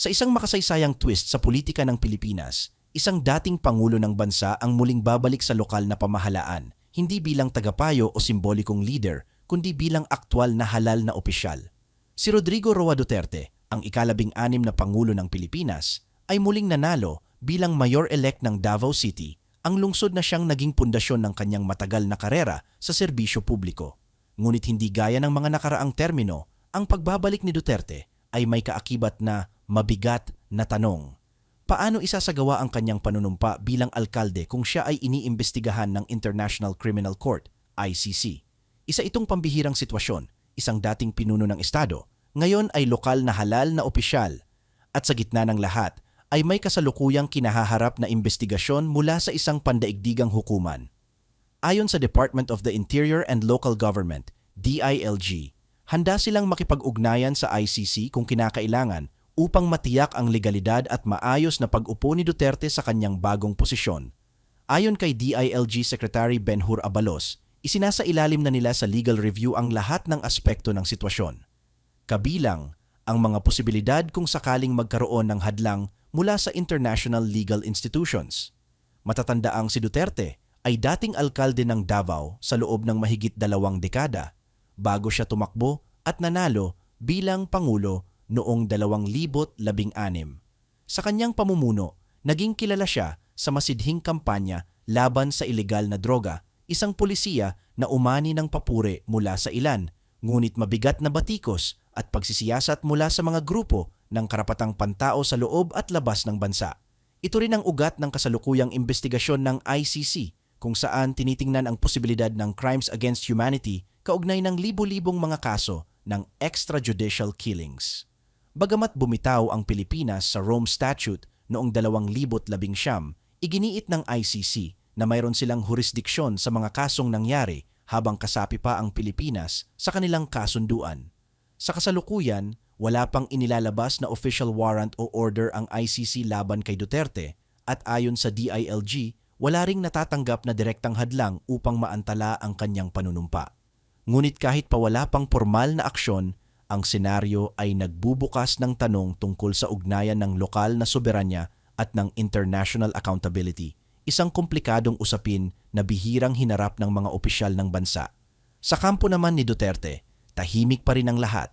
Sa isang makasaysayang twist sa politika ng Pilipinas, isang dating pangulo ng bansa ang muling babalik sa lokal na pamahalaan, hindi bilang tagapayo o simbolikong leader, kundi bilang aktwal na halal na opisyal. Si Rodrigo Roa Duterte, ang ikalabing anim na pangulo ng Pilipinas, ay muling nanalo bilang mayor-elect ng Davao City, ang lungsod na siyang naging pundasyon ng kanyang matagal na karera sa serbisyo publiko. Ngunit hindi gaya ng mga nakaraang termino, ang pagbabalik ni Duterte ay may kaakibat na mabigat na tanong. Paano isasagawa ang kanyang panunumpa bilang alkalde kung siya ay iniimbestigahan ng International Criminal Court, ICC? Isa itong pambihirang sitwasyon, isang dating pinuno ng Estado, ngayon ay lokal na halal na opisyal. At sa gitna ng lahat, ay may kasalukuyang kinahaharap na investigasyon mula sa isang pandaigdigang hukuman. Ayon sa Department of the Interior and Local Government, DILG, handa silang makipag-ugnayan sa ICC kung kinakailangan upang matiyak ang legalidad at maayos na pag-upo ni Duterte sa kanyang bagong posisyon. Ayon kay DILG Secretary Benhur Abalos, isinasa ilalim na nila sa legal review ang lahat ng aspekto ng sitwasyon. Kabilang ang mga posibilidad kung sakaling magkaroon ng hadlang mula sa international legal institutions. Matatandaang si Duterte ay dating alkalde ng Davao sa loob ng mahigit dalawang dekada bago siya tumakbo at nanalo bilang Pangulo noong 2016. Sa kanyang pamumuno, naging kilala siya sa masidhing kampanya laban sa ilegal na droga, isang pulisiya na umani ng papure mula sa ilan, ngunit mabigat na batikos at pagsisiyasat mula sa mga grupo ng karapatang pantao sa loob at labas ng bansa. Ito rin ang ugat ng kasalukuyang investigasyon ng ICC kung saan tinitingnan ang posibilidad ng crimes against humanity kaugnay ng libo-libong mga kaso ng extrajudicial killings. Bagamat bumitaw ang Pilipinas sa Rome Statute noong 2019, iginiit ng ICC na mayroon silang jurisdiksyon sa mga kasong nangyari habang kasapi pa ang Pilipinas sa kanilang kasunduan. Sa kasalukuyan, wala pang inilalabas na official warrant o order ang ICC laban kay Duterte at ayon sa DILG, wala ring natatanggap na direktang hadlang upang maantala ang kanyang panunumpa. Ngunit kahit pa wala pang formal na aksyon, ang senaryo ay nagbubukas ng tanong tungkol sa ugnayan ng lokal na soberanya at ng international accountability, isang komplikadong usapin na bihirang hinarap ng mga opisyal ng bansa. Sa kampo naman ni Duterte, tahimik pa rin ang lahat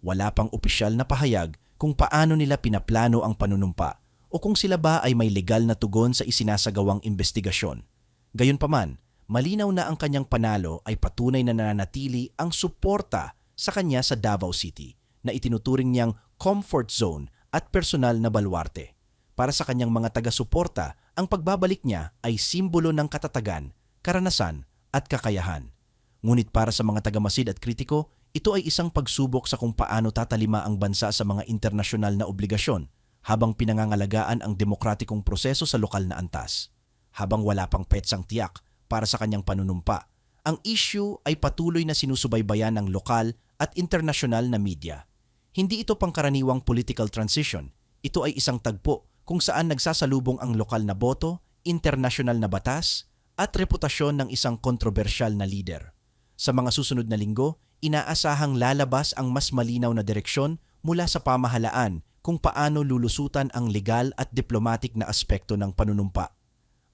wala pang opisyal na pahayag kung paano nila pinaplano ang panunumpa o kung sila ba ay may legal na tugon sa isinasagawang investigasyon. Gayunpaman, malinaw na ang kanyang panalo ay patunay na nananatili ang suporta sa kanya sa Davao City na itinuturing niyang comfort zone at personal na balwarte. Para sa kanyang mga taga-suporta, ang pagbabalik niya ay simbolo ng katatagan, karanasan at kakayahan. Ngunit para sa mga taga-masid at kritiko, ito ay isang pagsubok sa kung paano tatalima ang bansa sa mga internasyonal na obligasyon habang pinangangalagaan ang demokratikong proseso sa lokal na antas. Habang wala pang petsang tiyak para sa kanyang panunumpa, ang issue ay patuloy na sinusubaybayan ng lokal at internasyonal na media. Hindi ito pangkaraniwang political transition, ito ay isang tagpo kung saan nagsasalubong ang lokal na boto, internasyonal na batas, at reputasyon ng isang kontrobersyal na leader. Sa mga susunod na linggo, inaasahang lalabas ang mas malinaw na direksyon mula sa pamahalaan kung paano lulusutan ang legal at diplomatic na aspekto ng panunumpa.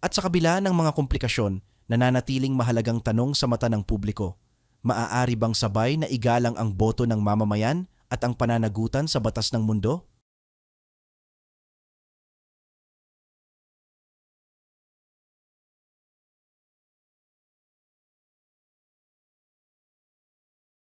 At sa kabila ng mga komplikasyon, nananatiling mahalagang tanong sa mata ng publiko. Maaari bang sabay na igalang ang boto ng mamamayan at ang pananagutan sa batas ng mundo?